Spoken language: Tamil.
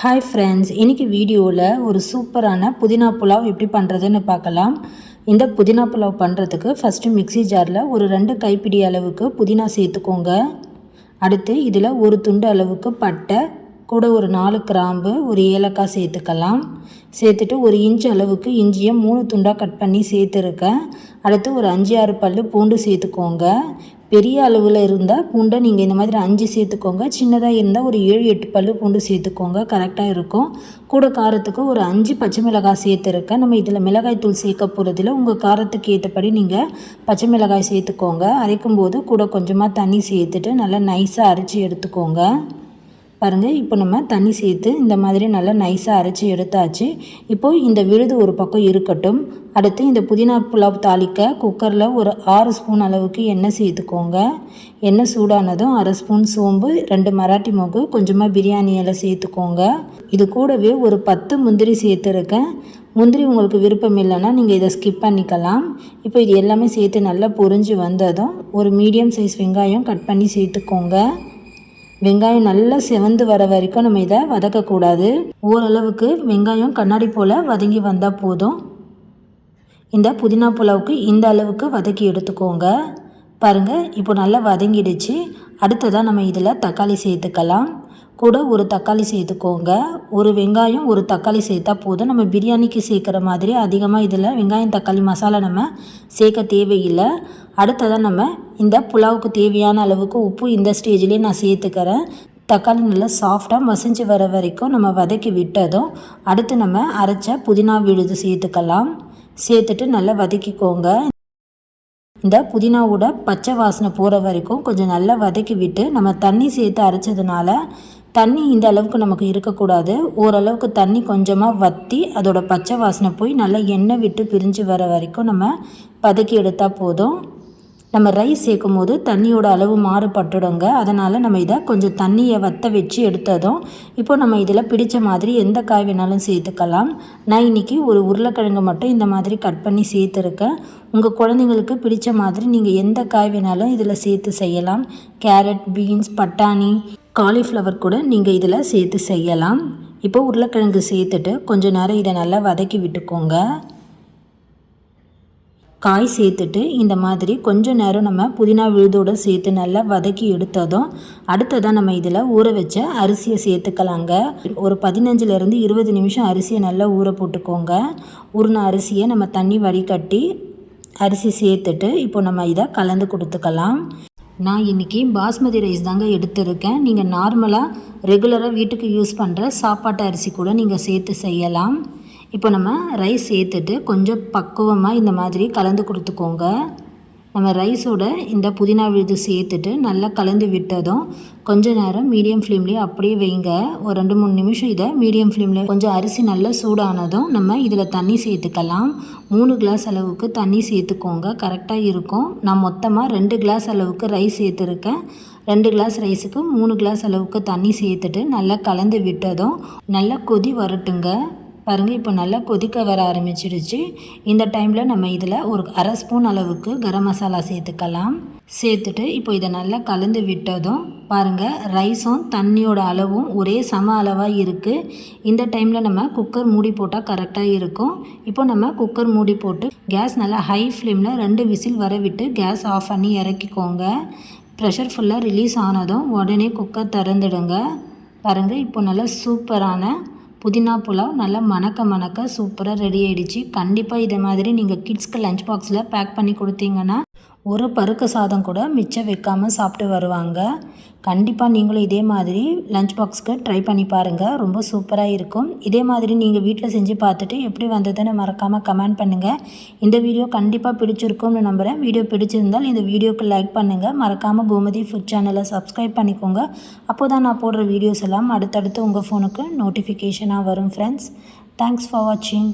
ஹாய் ஃப்ரெண்ட்ஸ் இன்றைக்கி வீடியோவில் ஒரு சூப்பரான புதினா புலாவ் எப்படி பண்ணுறதுன்னு பார்க்கலாம். இந்த புதினா புலாவ் பண்ணுறதுக்கு ஃபஸ்ட்டு மிக்ஸி ஜாரில் ஒரு ரெண்டு கைப்பிடி அளவுக்கு புதினா சேர்த்துக்கோங்க. அடுத்து இதில் ஒரு துண்டு அளவுக்கு பட்டை கூட ஒரு நாலு கிராம்பு ஒரு ஏலக்காய் சேர்த்துக்கலாம். சேர்த்துட்டு ஒரு இன்ச் அளவுக்கு இஞ்சியை மூணு துண்டாக கட் பண்ணி சேர்த்துருக்கேன். அடுத்து ஒரு அஞ்சு ஆறு பல் பூண்டு சேர்த்துக்கோங்க. பெரிய அளவில் இருந்தால் பூண்டை நீங்கள் இந்த மாதிரி அஞ்சு சேர்த்துக்கோங்க. சின்னதாக இருந்தால் ஒரு ஏழு எட்டு பல் பூண்டு சேர்த்துக்கோங்க. கரெக்டாக இருக்கும். கூட காரத்துக்கு ஒரு அஞ்சு பச்சை மிளகாய் சேர்த்துருக்கேன். நம்ம இதில் மிளகாய் தூள் சேர்க்க போகிறதுல உங்கள் காரத்துக்கு ஏற்றபடி நீங்கள் பச்சை மிளகாய் சேர்த்துக்கோங்க. அரைக்கும் போது கூட கொஞ்சமாக தண்ணி சேர்த்துட்டு நல்லா நைஸாக அரைச்சி எடுத்துக்கோங்க. பாருங்கள் இப்போ நம்ம தண்ணி சேர்த்து இந்த மாதிரி நல்லா நைஸாக அரைச்சி எடுத்தாச்சு. இப்போது இந்த விழுது ஒரு பக்கம் இருக்கட்டும். அடுத்து இந்த புதினா புலாவ் தாளிக்க குக்கரில் ஒரு ஆறு ஸ்பூன் அளவுக்கு எண்ணெய் சேர்த்துக்கோங்க. எண்ணெய் சூடானதும் அரை ஸ்பூன் சோம்பு ரெண்டு மராட்டி மொகு கொஞ்சமாக பிரியாணி எல்லாம் சேர்த்துக்கோங்க. இது கூடவே ஒரு பத்து முந்திரி சேர்த்துருக்கேன். முந்திரி உங்களுக்கு விருப்பம் இல்லைன்னா நீங்கள் இதை ஸ்கிப் பண்ணிக்கலாம். இப்போ இது எல்லாமே சேர்த்து நல்லா பொரிஞ்சு வந்ததும் ஒரு மீடியம் சைஸ் வெங்காயம் கட் பண்ணி சேர்த்துக்கோங்க. வெங்காயம் நல்லா செவந்து வர வரைக்கும் நம்ம இதை வதக்கக்கூடாது. ஓரளவுக்கு வெங்காயம் கண்ணாடி போல் வதங்கி வந்தால் போதும். இந்த புதினா புலாவுக்கு இந்த அளவுக்கு வதக்கி எடுத்துக்கோங்க. பாருங்கள் இப்போ நல்லா வதங்கிடுச்சு. அடுத்ததாக நம்ம இதில் தக்காளி சேர்த்துக்கலாம். கூட ஒரு தக்காளி சேர்த்துக்கோங்க. ஒரு வெங்காயம் ஒரு தக்காளி சேர்த்தா போதும். நம்ம பிரியாணிக்கு சேர்க்குற மாதிரி அதிகமாக இதில் வெங்காயம் தக்காளி மசாலா நம்ம சேர்க்க தேவையில்லை. அடுத்ததாக நம்ம இந்த புலாவுக்கு தேவையான அளவுக்கு உப்பு இந்த ஸ்டேஜ்லேயே நான் சேர்த்துக்கிறேன். தக்காளி நல்லா சாஃப்டாக மசிஞ்சு வர வரைக்கும் நம்ம வதக்கி விட்டதும் அடுத்து நம்ம அரைச்ச புதினா விழுது சேர்த்துக்கலாம். சேர்த்துட்டு நல்லா வதக்கிக்கோங்க. இந்த புதினாவோட பச்சை வாசனை போகிற வரைக்கும் கொஞ்சம் நல்லா வதக்கி விட்டு நம்ம தண்ணி சேர்த்து அரைச்சதுனால தண்ணி இந்த அளவுக்கு நமக்கு இருக்கக்கூடாது. ஓரளவுக்கு தண்ணி கொஞ்சமாக வற்றி அதோட பச்சை வாசனை போய் நல்லா எண்ணெய் விட்டு பிரிஞ்சு வர வரைக்கும் நம்ம பதக்கி எடுத்தால் போதும். நம்ம ரைஸ் சேர்க்கும் போது தண்ணியோட அளவு மாறுபட்டுடுங்க. அதனால் நம்ம இதை கொஞ்சம் தண்ணியை வற்ற வச்சு எடுத்ததும் இப்போ நம்ம இதில் பிடித்த மாதிரி எந்த காய் வேணாலும் சேர்த்துக்கலாம். நான் இன்றைக்கி ஒரு உருளைக்கிழங்கு மட்டும் இந்த மாதிரி கட் பண்ணி சேர்த்துருக்கேன். உங்கள் குழந்தைங்களுக்கு பிடிச்ச மாதிரி நீங்கள் எந்த காய் வேணாலும் இதில் சேர்த்து செய்யலாம். கேரட் பீன்ஸ் பட்டாணி காலிஃப்ளவர் கூட நீங்கள் இதில் சேர்த்து செய்யலாம். இப்போ உருளைக்கிழங்கு சேர்த்துட்டு கொஞ்சம் நேரம் இதை நல்லா வதக்கி விட்டுக்கோங்க. காய் சேர்த்துட்டு இந்த மாதிரி கொஞ்சம் நேரம் நம்ம புதினா விழுதோடு சேர்த்து நல்லா வதக்கி எடுத்ததும் அடுத்ததாக நம்ம இதில் ஊற வச்ச அரிசியை சேர்த்துக்கலாங்க. ஒரு பதினஞ்சுலேருந்து இருபது நிமிஷம் அரிசியை நல்லா ஊற போட்டுக்கோங்க. உருண அரிசியை நம்ம தண்ணி வடிகட்டி அரிசி சேர்த்துட்டு இப்போ நம்ம இதை கலந்து கொடுத்துக்கலாம். நான் இன்றைக்கி பாஸ்மதி ரைஸ் தாங்க எடுத்திருக்கேன். நீங்கள் நார்மலாக ரெகுலராக வீட்டுக்கு யூஸ் பண்ணுற சாப்பாட்டு அரிசி கூட நீங்கள் சேர்த்து செய்யலாம். இப்போ நம்ம ரைஸ் சேர்த்துட்டு கொஞ்சம் பக்குவமாக இந்த மாதிரி கலந்து கொடுத்துக்கோங்க. நம்ம ரைஸோட இந்த புதினா விழுது சேர்த்துட்டு நல்லா கலந்து விட்டதும் கொஞ்ச நேரம் மீடியம் ஃப்ளேம்லேயே அப்படியே வைங்க. ஒரு ரெண்டு மூணு நிமிஷம் இதை மீடியம் ஃப்ளேமில் கொஞ்சம் அரிசி நல்லா சூடானதும் நம்ம இதில் தண்ணி சேர்த்துக்கலாம். மூணு கிளாஸ் அளவுக்கு தண்ணி சேர்த்துக்கோங்க. கரெக்டாக இருக்கும். நான் மொத்தமாக ரெண்டு கிளாஸ் அளவுக்கு ரைஸ் சேர்த்துருக்கேன். ரெண்டு கிளாஸ் ரைஸுக்கு மூணு கிளாஸ் அளவுக்கு தண்ணி சேர்த்துட்டு நல்லா கலந்து விட்டதும் நல்லா கொதி வரட்டுங்க. பாருங்கள் இப்போ நல்லா கொதிக்க வர ஆரம்பிச்சிடுச்சு இந்த டைமில் நம்ம இதில் ஒரு அரை ஸ்பூன் அளவுக்கு கரம் மசாலா சேர்த்துக்கலாம். சேர்த்துட்டு இப்போ இதை நல்லா கலந்து விட்டதும் பாருங்கள் ரைஸும் தண்ணியோட அளவும் ஒரே சம அளவாக இருக்குது இந்த டைமில் நம்ம குக்கர் மூடி போட்டால் கரெக்டாக இருக்கும். இப்போ நம்ம குக்கர் மூடி போட்டு கேஸ் நல்லா ஹை ஃப்ளேமில் ரெண்டு விசில் வர விட்டு கேஸ் ஆஃப் பண்ணி இறக்கிக்கோங்க. ப்ரெஷர் ஃபுல்லாக ரிலீஸ் ஆனதும் உடனே குக்கர் திறந்துடுங்க. பாருங்கள் இப்போ நல்லா சூப்பரான புதினா புலாவ் நல்லா மணக்க மணக்க சூப்பராக ரெடி ஆகிடுச்சு கண்டிப்பாக இதை மாதிரி நீங்கள் கிட்ஸ்க்கு லஞ்ச் பாக்ஸில் பேக் பண்ணி கொடுத்தீங்கன்னா ஒரு பருக்க சாதம் கூட மிச்சம் வைக்காமல் சாப்பிட்டு வருவாங்க. கண்டிப்பாக நீங்களும் இதே மாதிரி லஞ்ச் பாக்ஸ்க்கு ட்ரை பண்ணி பாருங்கள் ரொம்ப சூப்பராக இருக்கும். இதே மாதிரி நீங்கள் வீட்டில் செஞ்சு பார்த்துட்டு எப்படி வந்ததுன்னு மறக்காமல் கமெண்ட் பண்ணுங்கள் இந்த வீடியோ கண்டிப்பாக பிடிச்சிருக்கும்னு நம்புகிறேன் வீடியோ பிடிச்சிருந்தால் இந்த வீடியோக்கு லைக் பண்ணுங்கள் மறக்காமல் கோமதி ஃபுட் சேனலை சப்ஸ்கிரைப் பண்ணிக்கோங்க. அப்போ தான் நான் போடுற வீடியோஸ் எல்லாம் அடுத்தடுத்து உங்கள் ஃபோனுக்கு நோட்டிஃபிகேஷனாக வரும் ஃப்ரெண்ட்ஸ் தேங்க்ஸ் ஃபார் வாட்சிங்